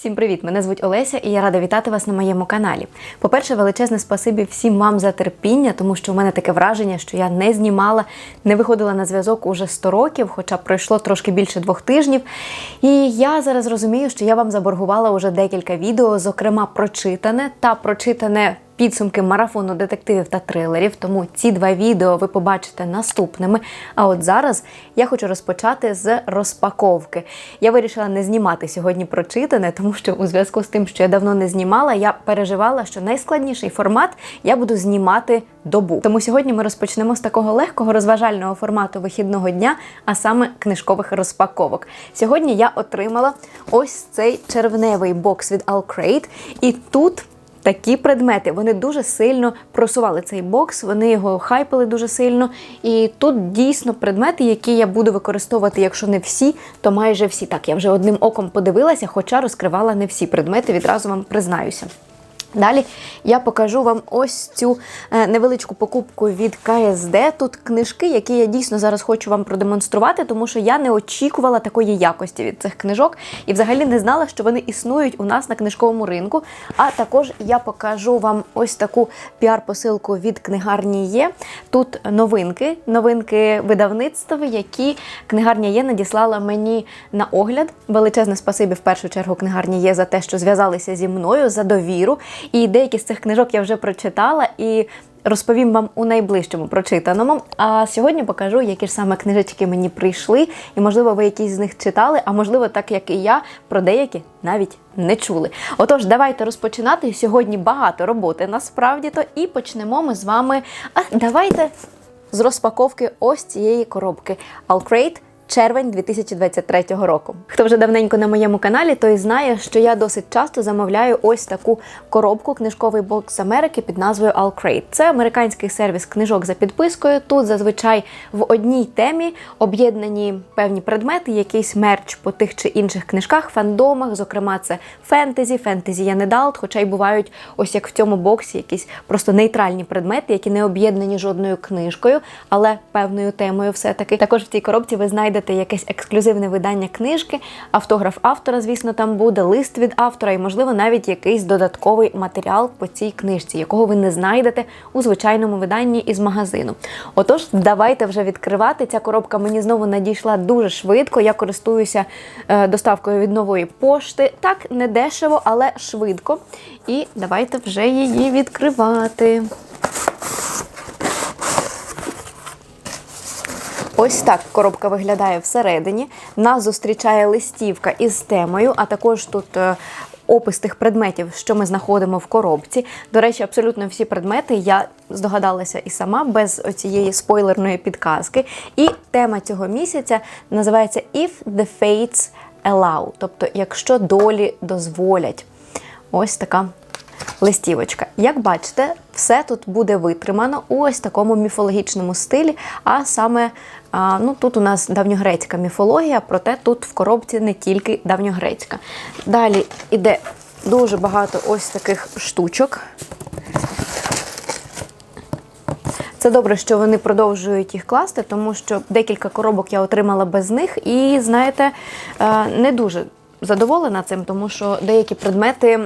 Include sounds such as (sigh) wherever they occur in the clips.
Всім привіт! Мене звуть Олеся і я рада вітати вас на моєму каналі. По-перше, величезне спасибі всім вам за терпіння, тому що у мене таке враження, що я не знімала, не виходила на зв'язок уже 100 років, хоча пройшло трошки більше двох тижнів. І я зараз розумію, що я вам заборгувала уже декілька відео, зокрема прочитане та прочитане. Підсумки марафону детективів та трилерів, тому ці два відео ви побачите наступними. А от зараз я хочу розпочати з розпаковки. Я вирішила не знімати сьогодні прочитане, тому що у зв'язку з тим, що я давно не знімала, я переживала, що найскладніший формат я буду знімати добу. Тому сьогодні ми розпочнемо з такого легкого розважального формату вихідного дня, а саме книжкових розпаковок. Сьогодні я отримала ось цей червневий бокс від Alcrate, і тут. Такі предмети вони дуже сильно просували цей бокс, вони його хайпили дуже сильно. І тут дійсно предмети, які я буду використовувати, якщо не всі, то майже всі. Так, я вже одним оком подивилася, хоча розкривала не всі предмети, відразу вам признаюся. Далі я покажу вам ось цю е, невеличку покупку від КСД. Тут книжки, які я дійсно зараз хочу вам продемонструвати, тому що я не очікувала такої якості від цих книжок і взагалі не знала, що вони існують у нас на книжковому ринку. А також я покажу вам ось таку піар-посилку від книгарні Є. Тут новинки, новинки видавництва, які книгарня Є надіслала мені на огляд. Величезне спасибі в першу чергу книгарні Є за те, що зв'язалися зі мною за довіру. І деякі з цих книжок я вже прочитала і. Розповім вам у найближчому прочитаному. А сьогодні покажу, які ж саме книжечки мені прийшли, і можливо, ви якісь з них читали, а можливо, так як і я, про деякі навіть не чули. Отож, давайте розпочинати. Сьогодні багато роботи насправді то, і почнемо ми з вами. А давайте з розпаковки ось цієї коробки Alcrate червень 2023 року. Хто вже давненько на моєму каналі, той знає, що я досить часто замовляю ось таку коробку книжковий бокс Америки під назвою Alcrate. Це американський сервіс книжок за підпискою. Тут зазвичай в одній темі об'єднані певні предмети, якийсь мерч по тих чи інших книжках, фандомах. Зокрема, це фентезі, фентезі Янедалт, хоча й бувають ось як в цьому боксі якісь просто нейтральні предмети, які не об'єднані жодною книжкою, але певною темою все-таки. Також в цій коробці ви знайдете знайдете якесь ексклюзивне видання книжки, автограф автора, звісно, там буде, лист від автора, і, можливо, навіть якийсь додатковий матеріал по цій книжці, якого ви не знайдете у звичайному виданні із магазину. Отож, давайте вже відкривати. Ця коробка мені знову надійшла дуже швидко. Я користуюся е, доставкою від нової пошти. Так, не дешево, але швидко. І давайте вже її відкривати. Ось так коробка виглядає всередині. Нас зустрічає листівка із темою, а також тут. е, Опис тих предметів, що ми знаходимо в коробці. До речі, абсолютно всі предмети я здогадалася і сама без цієї спойлерної підказки. І тема цього місяця називається If the Fates Allow, тобто, якщо долі дозволять. Ось така листівочка. Як бачите, все тут буде витримано у ось такому міфологічному стилі, а саме ну, тут у нас давньогрецька міфологія, проте тут в коробці не тільки давньогрецька. Далі іде дуже багато ось таких штучок. Це добре, що вони продовжують їх класти, тому що декілька коробок я отримала без них, і знаєте, е, не дуже задоволена цим, тому що деякі предмети.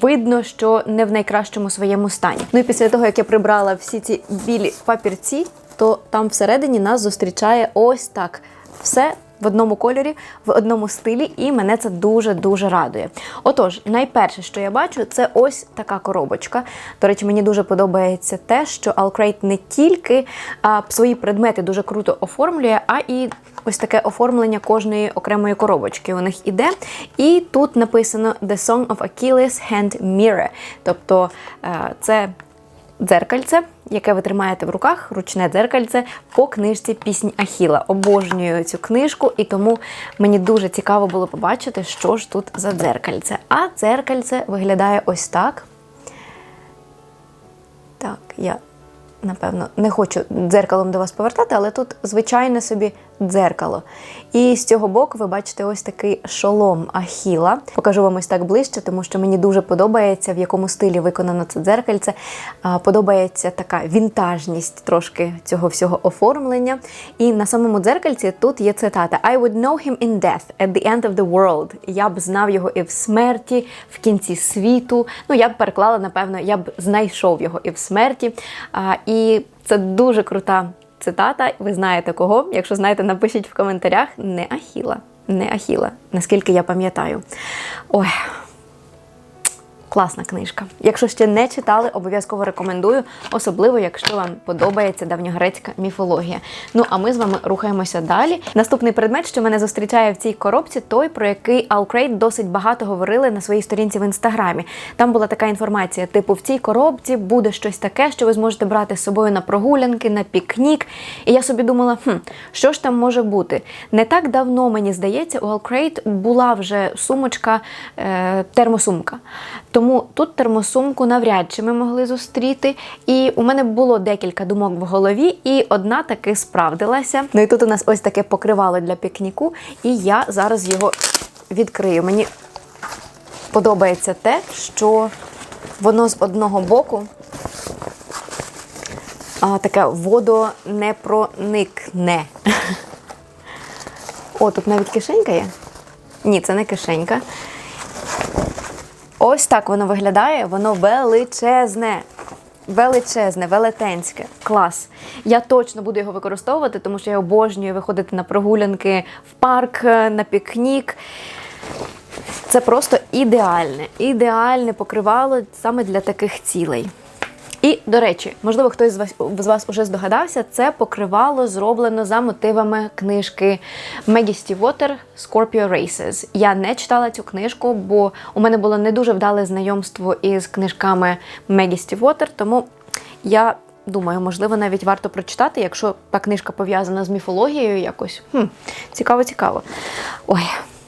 Видно, що не в найкращому своєму стані. Ну і після того, як я прибрала всі ці білі папірці, то там всередині нас зустрічає ось так все. В одному кольорі, в одному стилі, і мене це дуже-дуже радує. Отож, найперше, що я бачу, це ось така коробочка. До речі, мені дуже подобається те, що Alcrate не тільки а, свої предмети дуже круто оформлює, а і ось таке оформлення кожної окремої коробочки у них іде. І тут написано The Song of Achilles Hand Mirror. Тобто е, це дзеркальце, яке ви тримаєте в руках, ручне дзеркальце по книжці Пісні Ахіла. Обожнюю цю книжку, і тому мені дуже цікаво було побачити, що ж тут за дзеркальце. А дзеркальце виглядає ось так. Так, я. Напевно, не хочу дзеркалом до вас повертати, але тут звичайне собі дзеркало. І з цього боку ви бачите ось такий шолом Ахіла. Покажу вам ось так ближче, тому що мені дуже подобається, в якому стилі виконано це дзеркальце. Подобається така вінтажність трошки цього всього оформлення. І на самому дзеркальці тут є цитата: I would know him in death at the end of the world. Я б знав його і в смерті, в кінці світу. Ну, я б переклала, напевно, я б знайшов його і в смерті. І це дуже крута цитата. Ви знаєте кого? Якщо знаєте, напишіть в коментарях. Не Ахіла. Не Ахіла, наскільки я пам'ятаю. Ой. Класна книжка. Якщо ще не читали, обов'язково рекомендую, особливо якщо вам подобається давньогрецька міфологія. Ну а ми з вами рухаємося далі. Наступний предмет, що мене зустрічає в цій коробці, той про який Алкрейт досить багато говорили на своїй сторінці в інстаграмі. Там була така інформація: типу, в цій коробці буде щось таке, що ви зможете брати з собою на прогулянки, на пікнік. І я собі думала, хм, що ж там може бути? Не так давно мені здається, у Алкрейт була вже сумочка, е, термосумка. Тому тут термосумку навряд чи ми могли зустріти. І у мене було декілька думок в голові, і одна таки справдилася. Ну і тут у нас ось таке покривало для пікніку, і я зараз його відкрию. Мені подобається те, що воно з одного боку а, таке водонепроникне. (laughs) О, тут навіть кишенька є. Ні, це не кишенька. Ось так воно виглядає, воно величезне. Величезне, велетенське, клас. Я точно буду його використовувати, тому що я обожнюю виходити на прогулянки в парк, на пікнік. Це просто ідеальне, ідеальне покривало саме для таких цілей. І, до речі, можливо, хтось з вас з вас уже здогадався, це покривало зроблено за мотивами книжки Мегі Стівотер Scorpio Races. Я не читала цю книжку, бо у мене було не дуже вдале знайомство із книжками Мегі Стівотер, тому я думаю, можливо, навіть варто прочитати, якщо та книжка пов'язана з міфологією якось. Хм, Цікаво, цікаво. Ой.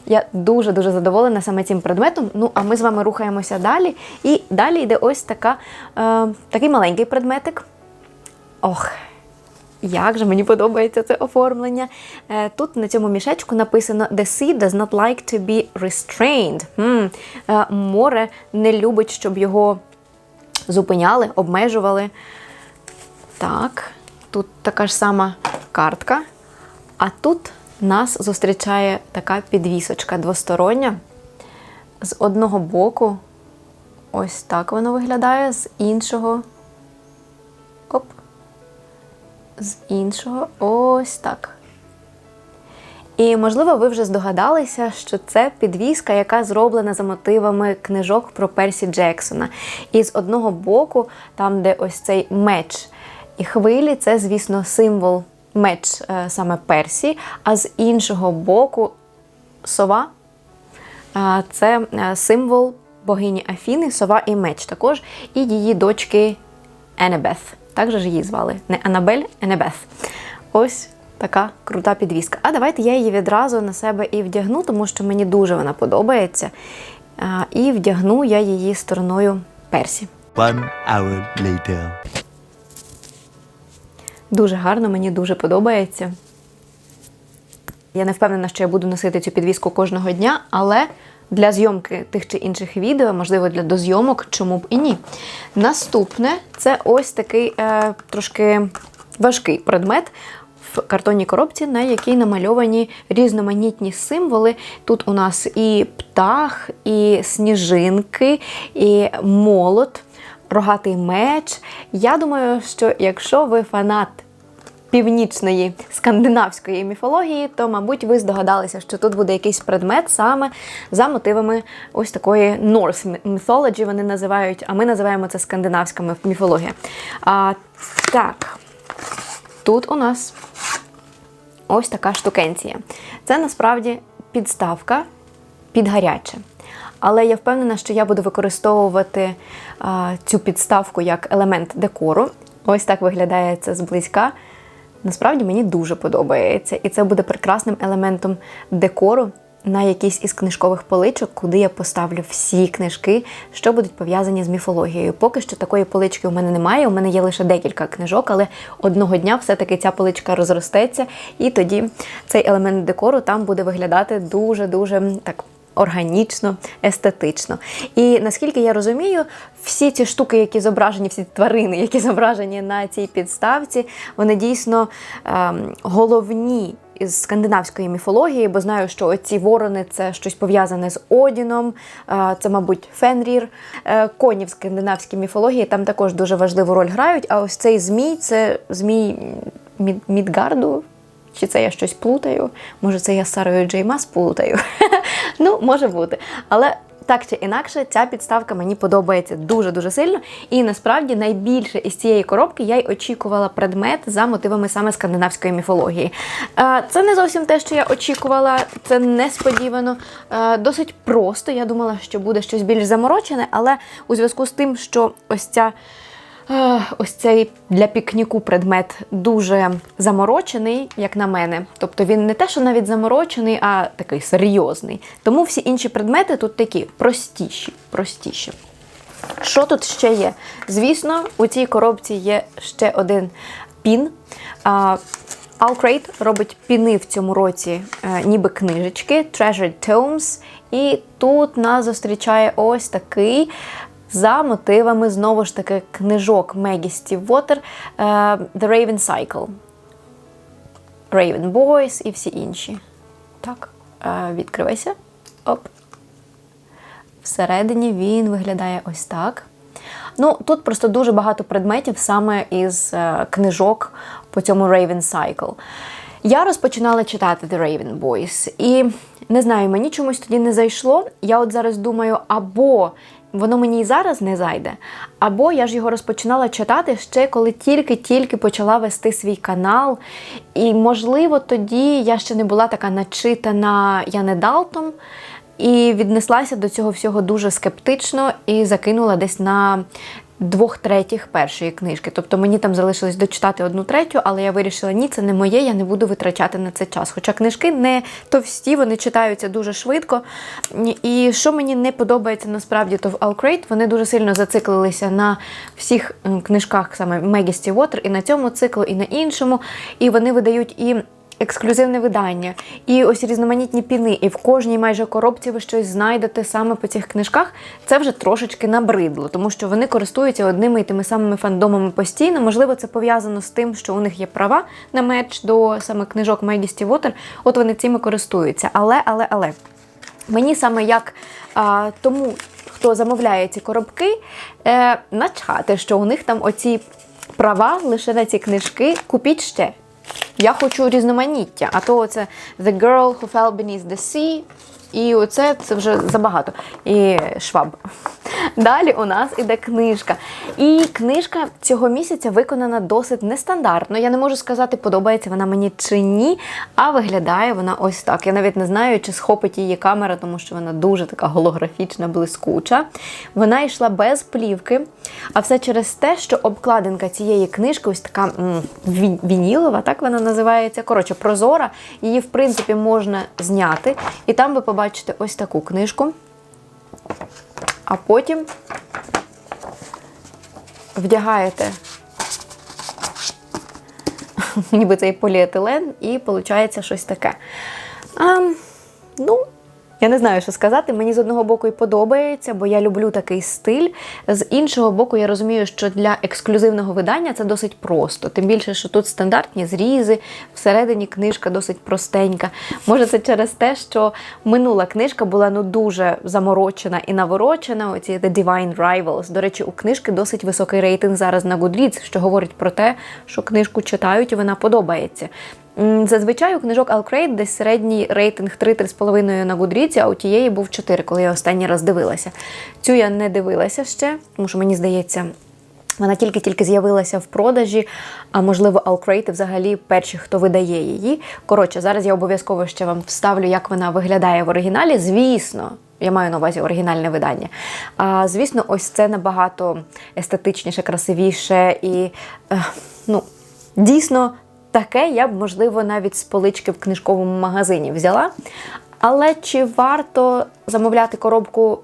Я дуже-дуже задоволена саме цим предметом. Ну, а ми з вами рухаємося далі. І далі йде ось така, е, такий маленький предметик. Ох, як же мені подобається це оформлення. Е, тут на цьому мішечку написано The sea does not like to be restrained. М, е, море не любить, щоб його зупиняли, обмежували. Так, тут така ж сама картка. А тут нас зустрічає така підвісочка двостороння. З одного боку, ось так воно виглядає, з іншого. Оп. З іншого ось так. І, можливо, ви вже здогадалися, що це підвіска, яка зроблена за мотивами книжок про Персі Джексона. І з одного боку, там, де ось цей меч і хвилі, це, звісно, символ меч е, саме Персі, а з іншого боку сова е, це е, символ богині Афіни, сова і меч також, і її дочки Енебeth. Також її звали не Анабель, Енебeth. Ось така крута підвіска. А давайте я її відразу на себе і вдягну, тому що мені дуже вона подобається. І вдягну я її стороною Персі. One hour later. Дуже гарно, мені дуже подобається. Я не впевнена, що я буду носити цю підвіску кожного дня, але для зйомки тих чи інших відео, можливо, для дозйомок, чому б і ні. Наступне це ось такий е, трошки важкий предмет в картонній коробці, на якій намальовані різноманітні символи. Тут у нас і птах, і сніжинки, і молот, рогатий меч. Я думаю, що якщо ви фанат північної скандинавської міфології, то, мабуть, ви здогадалися, що тут буде якийсь предмет саме за мотивами ось такої North mythology вони називають, а ми називаємо це скандинавська міфологія. А, Так, тут у нас ось така штукенція. Це насправді підставка під гаряче. Але я впевнена, що я буду використовувати а, цю підставку як елемент декору. Ось так виглядає це зблизька. Насправді мені дуже подобається, і це буде прекрасним елементом декору на якійсь із книжкових поличок, куди я поставлю всі книжки, що будуть пов'язані з міфологією. Поки що такої полички у мене немає. У мене є лише декілька книжок, але одного дня все-таки ця поличка розростеться, і тоді цей елемент декору там буде виглядати дуже-дуже так. Органічно, естетично. І наскільки я розумію, всі ці штуки, які зображені, всі тварини, які зображені на цій підставці, вони дійсно ем, головні із скандинавської міфології, бо знаю, що оці ворони це щось пов'язане з Одіном, е, це, мабуть, Фенрір. Е, Коні в скандинавській міфології там також дуже важливу роль грають. А ось цей змій це змій Мід- Мідгарду. Чи це я щось плутаю? Може, це я з Сарою Джеймас плутаю? (laughs) ну, може бути. Але так чи інакше, ця підставка мені подобається дуже-дуже сильно. І насправді найбільше із цієї коробки я й очікувала предмет за мотивами саме скандинавської міфології. Е, Це не зовсім те, що я очікувала, це несподівано. Е, Досить просто. Я думала, що буде щось більш заморочене, але у зв'язку з тим, що ось ця. Ось цей для пікніку предмет дуже заморочений, як на мене. Тобто він не те, що навіть заморочений, а такий серйозний. Тому всі інші предмети тут такі простіші. простіші. Що тут ще є? Звісно, у цій коробці є ще один пін. Alcrate робить піни в цьому році, е, ніби книжечки, Treasured Tomes. І тут нас зустрічає ось такий за мотивами знову ж таки книжок Мегі Стіввотер е, The Raven Cycle. Raven Boys і всі інші. Так, е, відкривайся. Оп. Всередині він виглядає ось так. Ну, тут просто дуже багато предметів саме із е, книжок по цьому Raven Cycle. Я розпочинала читати The Raven Boys, і не знаю, мені чомусь тоді не зайшло. Я от зараз думаю, або воно мені і зараз не зайде, або я ж його розпочинала читати ще коли тільки-тільки почала вести свій канал. І, можливо, тоді я ще не була така начитана Яне Далтом. І віднеслася до цього всього дуже скептично і закинула десь на двох третіх першої книжки. Тобто мені там залишилось дочитати одну третю, але я вирішила, ні, це не моє, я не буду витрачати на це час. Хоча книжки не товсті, вони читаються дуже швидко. І що мені не подобається насправді, то в Alcrate вони дуже сильно зациклилися на всіх книжках саме Мегі Стівотер, і на цьому циклу, і на іншому. І вони видають і ексклюзивне видання, і ось різноманітні піни, і в кожній майже коробці ви щось знайдете саме по цих книжках. Це вже трошечки набридло, тому що вони користуються одними і тими самими фандомами постійно. Можливо, це пов'язано з тим, що у них є права на меч до саме книжок Мегі Стівотер. От вони цими користуються. Але, але, але мені саме як а, тому, хто замовляє ці коробки, е, начхати, що у них там оці права лише на ці книжки. Купіть ще. Я хочу різноманіття, а то це The Girl Who Fell Beneath the Sea, і оце це вже забагато. І шваб. Далі у нас іде книжка. І книжка цього місяця виконана досить нестандартно. Я не можу сказати, подобається вона мені чи ні, а виглядає вона ось так. Я навіть не знаю, чи схопить її камера, тому що вона дуже така голографічна, блискуча. Вона йшла без плівки, а все через те, що обкладинка цієї книжки ось така м, вінілова, так вона називається. Коротше, прозора. Її, в принципі, можна зняти. І там ви побачите ось таку книжку. А потім вдягаєте (laughs) ніби цей поліетилен, і виходить щось таке. А, ну, я не знаю, що сказати. Мені з одного боку і подобається, бо я люблю такий стиль. З іншого боку, я розумію, що для ексклюзивного видання це досить просто. Тим більше, що тут стандартні зрізи, всередині книжка досить простенька. Може, це через те, що минула книжка була ну дуже заморочена і наворочена. Оці The Divine Rivals. До речі, у книжки досить високий рейтинг зараз на Goodreads, що говорить про те, що книжку читають і вона подобається. Зазвичай у книжок Alcrate десь середній рейтинг 3-3,5 на Goodreads, а у тієї був 4, коли я останній раз дивилася. Цю я не дивилася ще, тому що мені здається. Вона тільки-тільки з'явилася в продажі, а можливо, Alcrate взагалі перші, хто видає її. Коротше, зараз я обов'язково ще вам вставлю, як вона виглядає в оригіналі. Звісно, я маю на увазі оригінальне видання. А, звісно, ось це набагато естетичніше, красивіше і е, ну, дійсно таке я б, можливо, навіть з полички в книжковому магазині взяла. Але чи варто замовляти коробку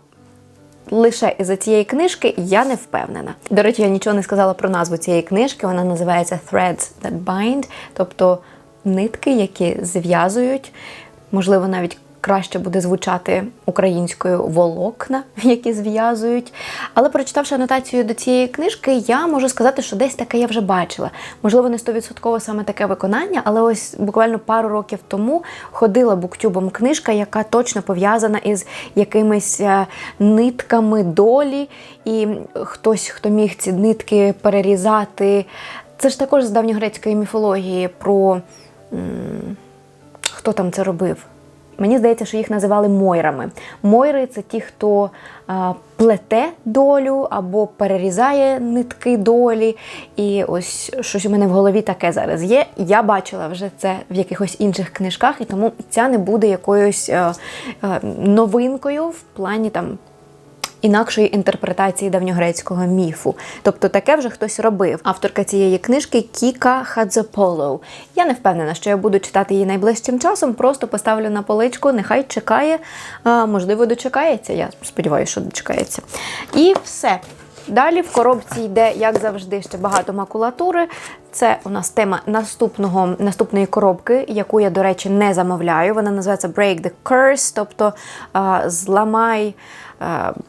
лише із-за цієї книжки, я не впевнена. До речі, я нічого не сказала про назву цієї книжки. Вона називається Threads That Bind, тобто нитки, які зв'язують, можливо, навіть. Краще буде звучати українською волокна, (laughs) які зв'язують. Але прочитавши анотацію до цієї книжки, я можу сказати, що десь таке я вже бачила. Можливо, не стовідсотково саме таке виконання, але ось буквально пару років тому ходила буктюбом книжка, яка точно пов'язана із якимись е, нитками долі, і хтось, хто міг ці нитки перерізати. Це ж також з давньогрецької міфології про хто там це робив. Мені здається, що їх називали мойрами. Мойри це ті, хто плете долю або перерізає нитки долі. І ось щось у мене в голові таке зараз є. Я бачила вже це в якихось інших книжках, і тому ця не буде якоюсь е, е, новинкою в плані там інакшої інтерпретації давньогрецького міфу. Тобто таке вже хтось робив. Авторка цієї книжки Кіка Хадзополоу. Я не впевнена, що я буду читати її найближчим часом, просто поставлю на поличку, нехай чекає, можливо, дочекається. Я сподіваюся, що дочекається. І все. Далі в коробці йде, як завжди, ще багато макулатури. Це у нас тема наступного, наступної коробки, яку я, до речі, не замовляю. Вона називається Break the Curse, тобто зламай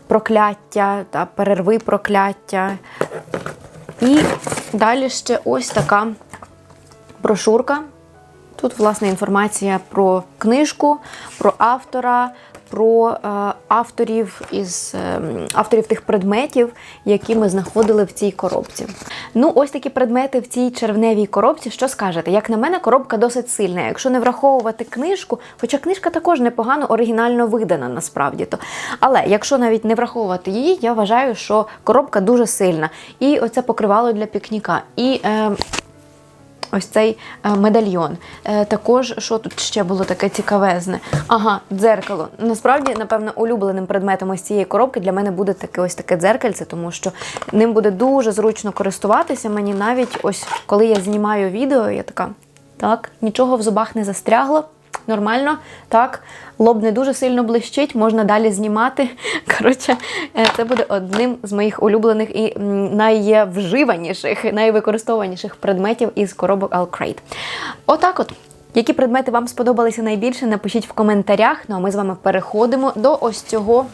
прокляття та перерви прокляття. І далі ще ось така брошурка. Тут, власне, інформація про книжку, про автора, про е, авторів із е, авторів тих предметів, які ми знаходили в цій коробці. Ну, ось такі предмети в цій червневій коробці. Що скажете? Як на мене, коробка досить сильна. Якщо не враховувати книжку, хоча книжка також непогано оригінально видана, насправді то. Але якщо навіть не враховувати її, я вважаю, що коробка дуже сильна. І оце покривало для пікніка. І е, ось цей е, медальйон. Е, також, що тут ще було таке цікавезне? Ага, дзеркало. Насправді, напевно, улюбленим предметом ось цієї коробки для мене буде таке ось таке дзеркальце, тому що ним буде дуже зручно користуватися. Мені навіть ось коли я знімаю відео, я така, так, нічого в зубах не застрягло. Нормально, так, лоб не дуже сильно блищить, можна далі знімати. (laughs) Коротше, е, це буде одним з моїх улюблених і найвживаніших, найвикористованіших предметів із коробок Alcrate. Отак от. Які предмети вам сподобалися найбільше, напишіть в коментарях. Ну а ми з вами переходимо до ось цього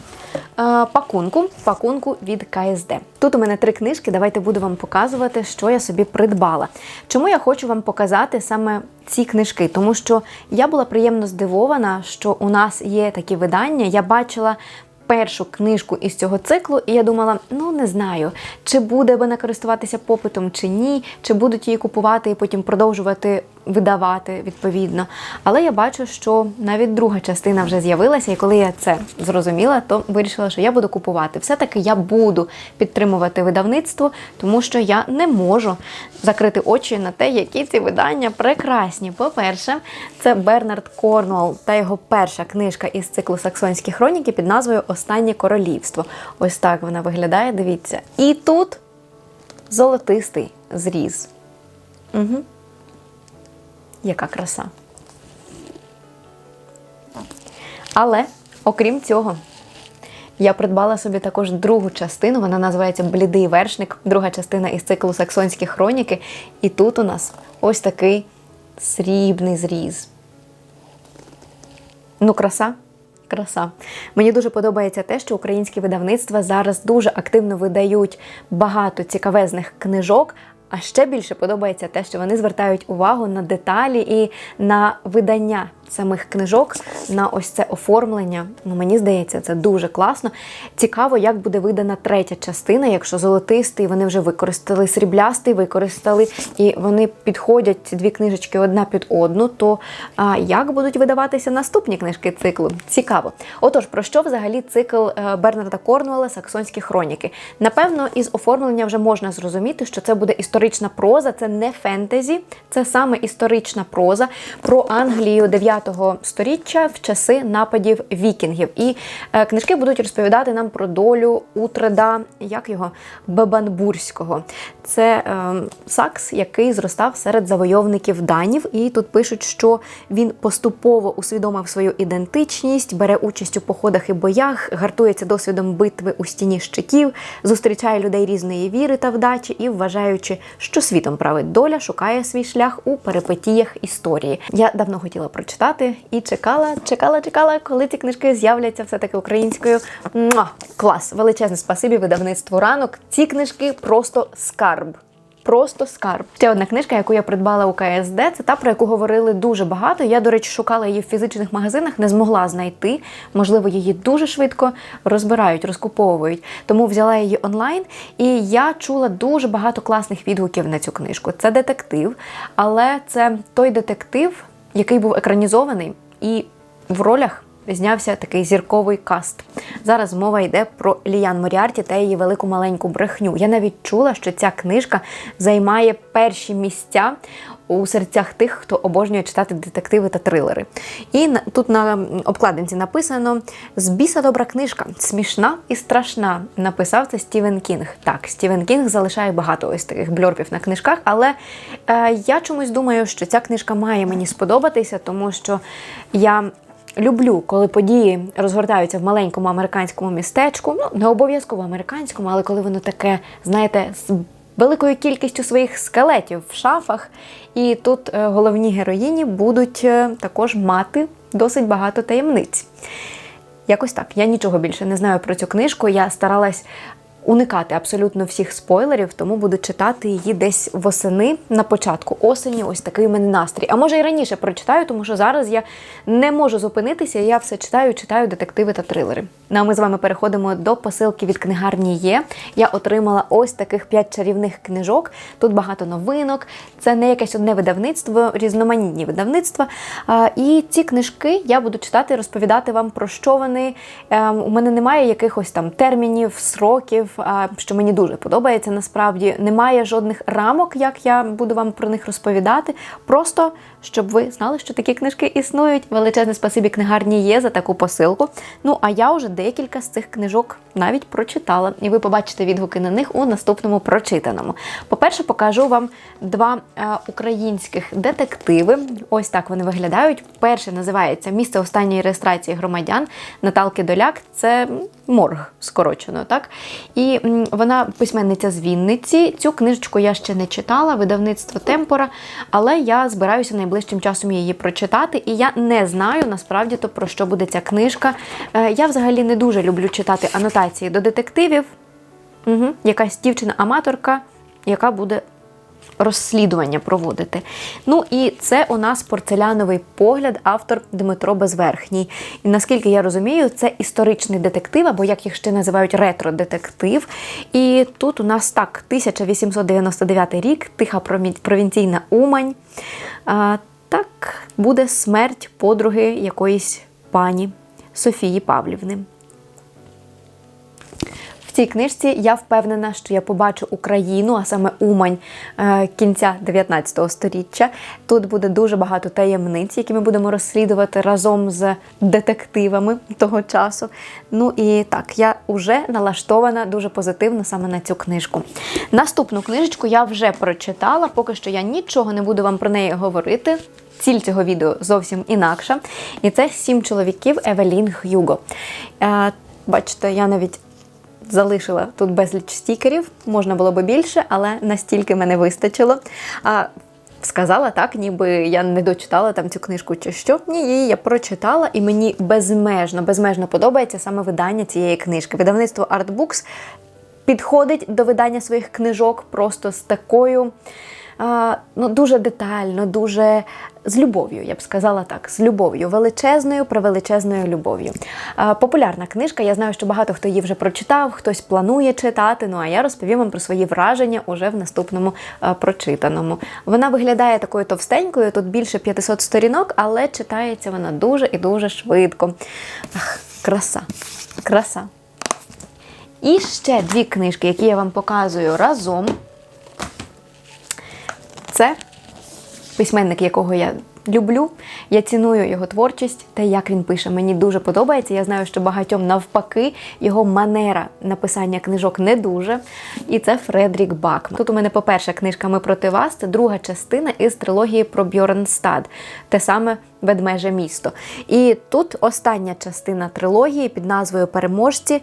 пакунку, пакунку від КСД. Тут у мене три книжки. Давайте буду вам показувати, що я собі придбала. Чому я хочу вам показати саме ці книжки? Тому що я була приємно здивована, що у нас є такі видання. Я бачила першу книжку із цього циклу, і я думала, ну не знаю, чи буде вона користуватися попитом чи ні, чи будуть її купувати і потім продовжувати видавати відповідно. Але я бачу, що навіть друга частина вже з'явилася, і коли я це зрозуміла, то вирішила, що я буду купувати. Все-таки я буду підтримувати видавництво, тому що я не можу закрити очі на те, які ці видання прекрасні. По-перше, це Бернард Корнуолл та його перша книжка із циклу Саксонські хроніки під назвою Останнє королівство. Ось так вона виглядає. Дивіться. І тут золотистий зріз. Угу. Яка краса. Але, окрім цього, я придбала собі також другу частину. Вона називається Блідий вершник, друга частина із циклу Саксонські хроніки. І тут у нас ось такий срібний зріз. Ну, краса. Краса. Мені дуже подобається те, що українські видавництва зараз дуже активно видають багато цікавезних книжок. А ще більше подобається те, що вони звертають увагу на деталі і на видання самих книжок, на ось це оформлення. Ну, мені здається, це дуже класно. Цікаво, як буде видана третя частина, якщо золотистий, вони вже використали сріблястий, використали, і вони підходять ці дві книжечки одна під одну. То а, як будуть видаватися наступні книжки циклу? Цікаво. Отож, про що взагалі цикл е, Бернарда Корнуелла Саксонські хроніки? Напевно, із оформлення вже можна зрозуміти, що це буде історія історична проза, це не фентезі, це саме історична проза про Англію 9 століття в часи нападів вікінгів. І е, книжки будуть розповідати нам про долю Утреда, як його Бебанбурського. Це е, сакс, який зростав серед завойовників данів. І тут пишуть, що він поступово усвідомив свою ідентичність, бере участь у походах і боях, гартується досвідом битви у стіні щитів, зустрічає людей різної віри та вдачі і, вважаючи, що світом править доля, шукає свій шлях у перипетіях історії. Я давно хотіла прочитати і чекала, чекала, чекала, коли ці книжки з'являться все таки українською. Муа! Клас! Величезне спасибі видавництву ранок. Ці книжки просто скарб. Просто скарб. Ще одна книжка, яку я придбала у КСД, це та, про яку говорили дуже багато. Я, до речі, шукала її в фізичних магазинах, не змогла знайти. Можливо, її дуже швидко розбирають, розкуповують. Тому взяла її онлайн, і я чула дуже багато класних відгуків на цю книжку. Це детектив, але це той детектив, який був екранізований і в ролях знявся такий зірковий каст. Зараз мова йде про Ліян Моріарті та її велику маленьку брехню. Я навіть чула, що ця книжка займає перші місця у серцях тих, хто обожнює читати детективи та трилери. І тут на обкладинці написано: з біса добра книжка, смішна і страшна. Написав це Стівен Кінг. Так, Стівен Кінг залишає багато ось таких бльорпів на книжках, але е, я чомусь думаю, що ця книжка має мені сподобатися, тому що я. Люблю, коли події розгортаються в маленькому американському містечку. Ну, не обов'язково американському, але коли воно таке, знаєте, з великою кількістю своїх скелетів в шафах. І тут е, головні героїні будуть е, також мати досить багато таємниць. Якось так. Я нічого більше не знаю про цю книжку. Я старалась уникати абсолютно всіх спойлерів, тому буду читати її десь восени на початку осені. Ось такий у мене настрій. А може і раніше прочитаю, тому що зараз я не можу зупинитися. Я все читаю, читаю детективи та трилери. Ну а ми з вами переходимо до посилки від книгарні Є. Я отримала ось таких п'ять чарівних книжок. Тут багато новинок. Це не якесь одне видавництво, різноманітні видавництва. І ці книжки я буду читати, розповідати вам про що вони. Ем, У мене немає якихось там термінів, сроків, що мені дуже подобається насправді. Немає жодних рамок, як я буду вам про них розповідати. Просто щоб ви знали, що такі книжки існують. Величезне спасибі книгарні є за таку посилку. Ну а я вже декілька з цих книжок навіть прочитала, і ви побачите відгуки на них у наступному прочитаному. По-перше, покажу вам два е, українських детективи. Ось так вони виглядають. Перший називається Місце останньої реєстрації громадян Наталки Доляк. Це морг скорочено, так? І вона письменниця з Вінниці. Цю книжечку я ще не читала, видавництво Темпора, але я збираюся найближчим часом її прочитати, і я не знаю насправді то про що буде ця книжка. Е, Я взагалі не дуже люблю читати анотації до детективів. Угу. Якась дівчина-аматорка, яка буде розслідування проводити. Ну і це у нас порцеляновий погляд, автор Дмитро Безверхній. І наскільки я розумію, це історичний детектив, або як їх ще називають ретро-детектив. І тут у нас так, 1899 рік, тиха провінційна Умань. А, так, буде смерть подруги якоїсь пані Софії Павлівни. Цій книжці я впевнена, що я побачу Україну, а саме Умань е, кінця 19 століття. Тут буде дуже багато таємниць, які ми будемо розслідувати разом з детективами того часу. Ну і так, я вже налаштована дуже позитивно саме на цю книжку. Наступну книжечку я вже прочитала, поки що я нічого не буду вам про неї говорити. Ціль цього відео зовсім інакша. І це сім чоловіків Евелін Х'юго. Е, бачите, я навіть залишила тут безліч стікерів, можна було би більше, але настільки мене вистачило. А сказала так, ніби я не дочитала там цю книжку чи що. Ні, її я прочитала, і мені безмежно, безмежно подобається саме видання цієї книжки. Видавництво Artbooks підходить до видання своїх книжок просто з такою. Ну, дуже детально, дуже з любов'ю, я б сказала так, з любов'ю, величезною, превеличезною любов'ю. Популярна книжка. Я знаю, що багато хто її вже прочитав, хтось планує читати. Ну а я розповім вам про свої враження уже в наступному прочитаному. Вона виглядає такою товстенькою, тут більше 500 сторінок, але читається вона дуже і дуже швидко. Ах, краса, краса. І ще дві книжки, які я вам показую разом. Це письменник, якого я люблю. Я ціную його творчість, те, як він пише. Мені дуже подобається. Я знаю, що багатьом навпаки його манера написання книжок не дуже. І це Фредрік Бакман. Тут у мене, по-перше, книжка Ми проти вас. Це друга частина із трилогії про Бьорнстад, те саме Ведмеже місто. І тут остання частина трилогії під назвою Переможці.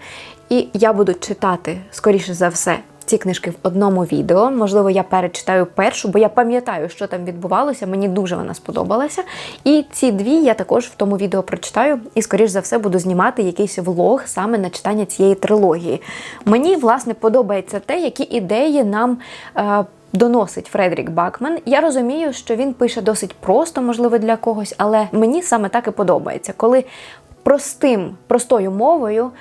І я буду читати, скоріше за все, ці книжки в одному відео. Можливо, я перечитаю першу, бо я пам'ятаю, що там відбувалося. Мені дуже вона сподобалася. І ці дві я також в тому відео прочитаю і, скоріш за все, буду знімати якийсь влог саме на читання цієї трилогії. Мені, власне, подобається те, які ідеї нам. Е, Доносить Фредерік Бакман. Я розумію, що він пише досить просто, можливо, для когось, але мені саме так і подобається, коли простим, простою мовою е,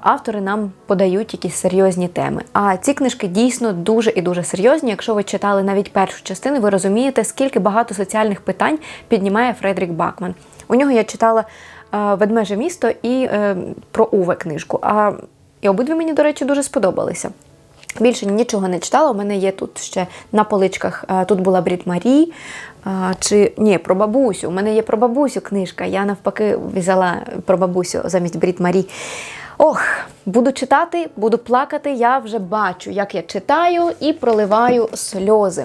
автори нам подають якісь серйозні теми. А ці книжки дійсно дуже і дуже серйозні. Якщо ви читали навіть першу частину, ви розумієте, скільки багато соціальних питань піднімає Фредерік Бакман. У нього я читала е, Ведмеже місто і е, про Уве книжку. А і обидві мені, до речі, дуже сподобалися. Більше нічого не читала. У мене є тут ще на поличках. е, Тут була Брід Марі. е, Чи ні, про бабусю. У мене є про бабусю книжка. Я навпаки взяла про бабусю замість Брід Марі. Ох, буду читати, буду плакати. Я вже бачу, як я читаю і проливаю сльози.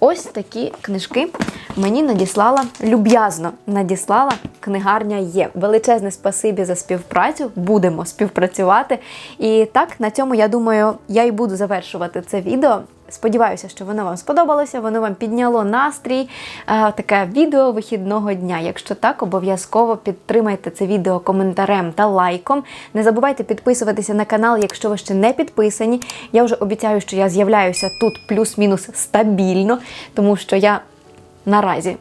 Ось такі книжки мені надіслала люб'язно надіслала книгарня є. Величезне спасибі за співпрацю. Будемо співпрацювати. І так, на цьому я думаю, я і буду завершувати це відео. Сподіваюся, що воно вам сподобалося, воно вам підняло настрій. Е, таке відео вихідного дня. Якщо так, обов'язково підтримайте це відео коментарем та лайком. Не забувайте підписуватися на канал, якщо ви ще не підписані. Я вже обіцяю, що я з'являюся тут плюс-мінус стабільно, тому що я наразі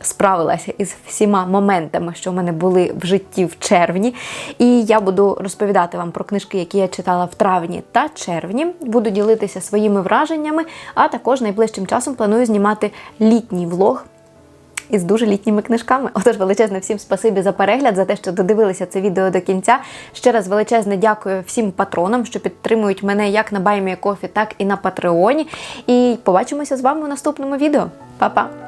справилася із всіма моментами, що в мене були в житті в червні. І я буду розповідати вам про книжки, які я читала в травні та червні. Буду ділитися своїми враженнями, а також найближчим часом планую знімати літній влог. Із дуже літніми книжками. Отож, величезне всім спасибі за перегляд, за те, що додивилися це відео до кінця. Ще раз величезне дякую всім патронам, що підтримують мене як на Баймі Кофі, так і на Патреоні. І побачимося з вами у наступному відео. Па-па!